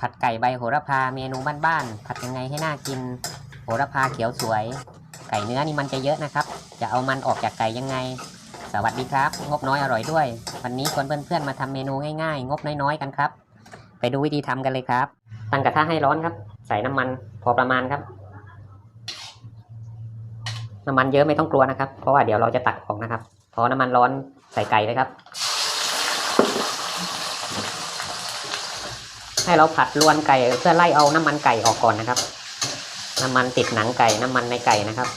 ผัดไก่ใบโหระพาเมนูบ้านๆผัดยังไงให้น่ากิน โหระพาเขียวสวย ไก่เนื้อนี่มันจะเยอะนะครับ จะเอามันออกจากไก่ยังไง สวัสดีครับ งบน้อยอร่อยด้วย วันนี้ชวนเพื่อนๆมาทำเมนูง่ายๆ งบน้อยๆกันครับ ไปดูวิธีทำกันเลยครับ ตั้งกระทะให้ร้อนครับ ใส่น้ำมันพอประมาณครับ น้ำมันเยอะไม่ต้องกลัวนะครับ เพราะว่าเดี๋ยวเราจะตักออกนะครับ พอน้ำมันร้อนใส่ไก่เลยครับ ให้เราผัดรวนไก่เพื่อไล่เอาน้ำมันไก่ออกก่อนนะครับ น้ำมันติดหนังไก่น้ำมันในไก่นะครับ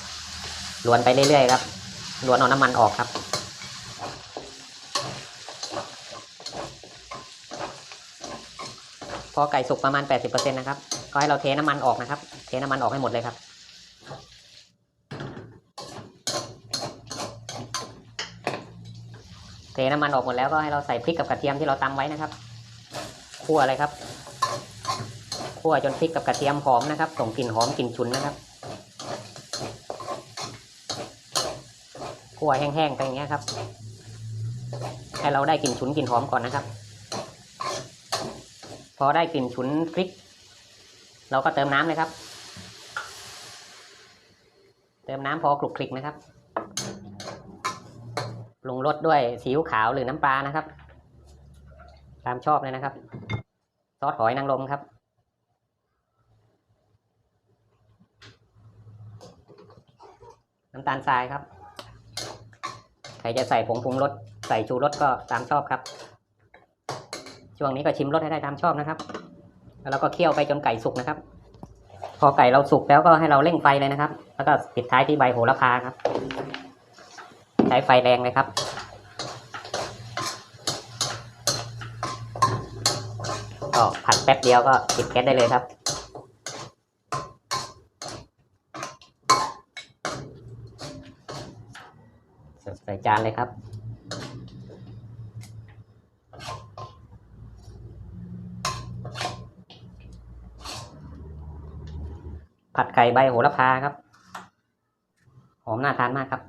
รวนไปเรื่อยๆครับรวนเอาน้ำมันออกครับ พอไก่สุกประมาณ 80%นะครับก็ให้เราเทน้ำมันออกนะครับ เทน้ำมันออกให้หมดเลยครับเทน้ำมันออกหมดแล้วก็ให้เราใส่พริกกับกระเทียมที่เราตำไว้นะครับ คั่วเลยครับ คั่วจนพริกกับกระเทียมหอมนะครับ ส่งกลิ่นหอมกลิ่นฉุนนะครับคั่วแห้งๆไปอย่างเงี้ยครับให้เราได้กลิ่นฉุนกลิ่นหอมก่อนนะครับ พอได้กลิ่นฉุนพริก เราก็เติมน้ำเลยครับ เติมน้ำพอคลุกคลิกนะครับปรุงรสด้วยซีอิ๊วขาวหรือน้ำปลานะครับ ตามชอบเลยนะครับ ซอสหอยนางรมครับ น้ำตาลทรายครับ ใครจะใส่ผงปรุงรสใส่ชูรสก็ตามชอบครับ ช่วงนี้ก็ชิมรสให้ได้ตามชอบนะครับ แล้วเราก็เคี่ยวไปจนไก่สุกนะครับ พอไก่เราสุกแล้วก็ให้เราเร่งไฟเลยนะครับ แล้วก็ปิดท้ายที่ใบโหระพาครับ ใช้ไฟแรงเลยครับก็ผัดแป๊บเดียวก็ปิดแก๊สได้เลยครับ ใส่จานเลยครับ ผัดไก่ใบโหระพาครับ หอมน่าทานมากครับ